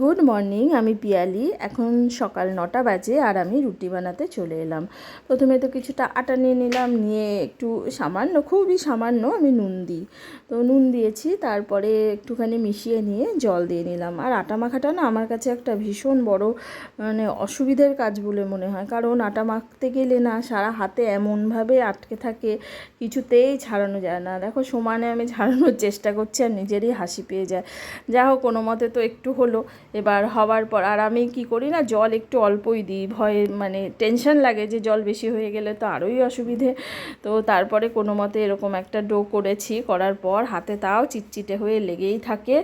Good morning, আমি পিয়ালি। এখন সকাল নটা বাজে আর আমি রুটি বানাতে চলে এলাম। প্রথমে তো কিছুটা আটা নিয়ে নিলাম, নিয়ে একটু সামান্য, খুবই সামান্য আমি নুন দিই। তো নুন দিয়েছি, তারপরে একটুখানি মিশিয়ে নিয়ে জল দিয়ে নিলাম। আর আটা মাখাটা না আমার কাছে একটা ভীষণ বড় মানে অসুবিধের কাজ বলে মনে হয়। কারণ আটা মাখতে গেলে না সারা হাতে এমনভাবে আটকে থাকে, কিছুতেই ছাড়ানো যায় না। দেখো, সমানে আমি ছাড়ানোর চেষ্টা করছি আর নিজেরই হাসি পেয়ে যায়। যা হোক কোনো মতে তো একটু হলো। এবার হওয়ার পর আর আমি কি করি না, জল একটু অল্পই দিই। ভয়ে মানে টেনশন লাগে যে জল বেশি হয়ে গেলে তো আরোই অসুবিধে। তো তারপরে কোনো মতে এরকম একটা ডো করেছি, করার পর হাতে তাও চিটচিটে হয়ে লেগেই থাকে।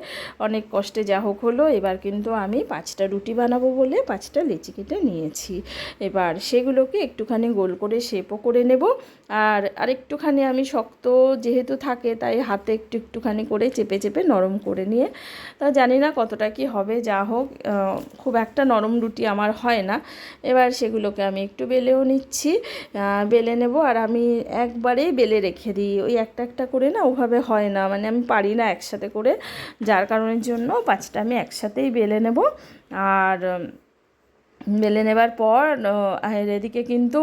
অনেক কষ্টে যা হোক হলো, এবার কিন্তু আমি পাঁচটা রুটি বানাবো বলে পাঁচটা লেচি কেটে নিয়েছি। এবার সেগুলোকে একটুখানি গোল করে শেপও করে নেব। আর আরেকটুখানি আমি শক্ত যেহেতু থাকে, তাই হাতে একটু একটুখানি করে চেপে চেপে নরম করে নিয়ে, তা জানি না কতটা কি হবে, যা হোক খুব একটা নরম রুটি আমার হয় না। এবার সেগুলোকে আমি একটু বেলেও নিচ্ছি। বেলে নেব আর আমি একবারেই বেলে রেখে দিই। ওই একটা একটা করে না ওভাবে হয় না। মানে আমি পারি না একসাথে করে। যার কারণের জন্য পাঁচটা আমি একসাথেই বেলে নেব। আর বেলে নেবার পর এদিকে কিন্তু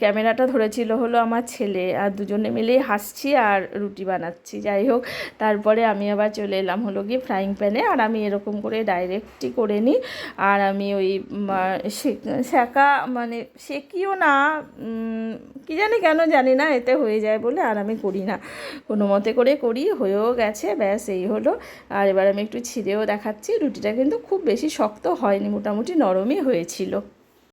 ক্যামেরাটা ধরেছিল হলো আমার ছেলে। আর দুজনে মিলেই হাসছি আর রুটি বানাচ্ছি। যাই হোক তারপরে আমি আবার চলে এলাম হলো গিয়ে ফ্রাইং প্যানে আর আমি এরকম করে ডাইরেক্টই করে নিই। আর আমি ওই আহ, মানে সেকিও না কি জানি কেন জানি না এতে হয়ে যায় বলে আর আমি করি না। কোনো মতে করে করি হয়েও গেছে ব্যাস এই হলো। আর এবার আমি একটু ছিঁড়েও দেখাচ্ছি। রুটিটা কিন্তু খুব বেশি শক্ত হয়নি মোটামুটি নরমই হয়েছিল।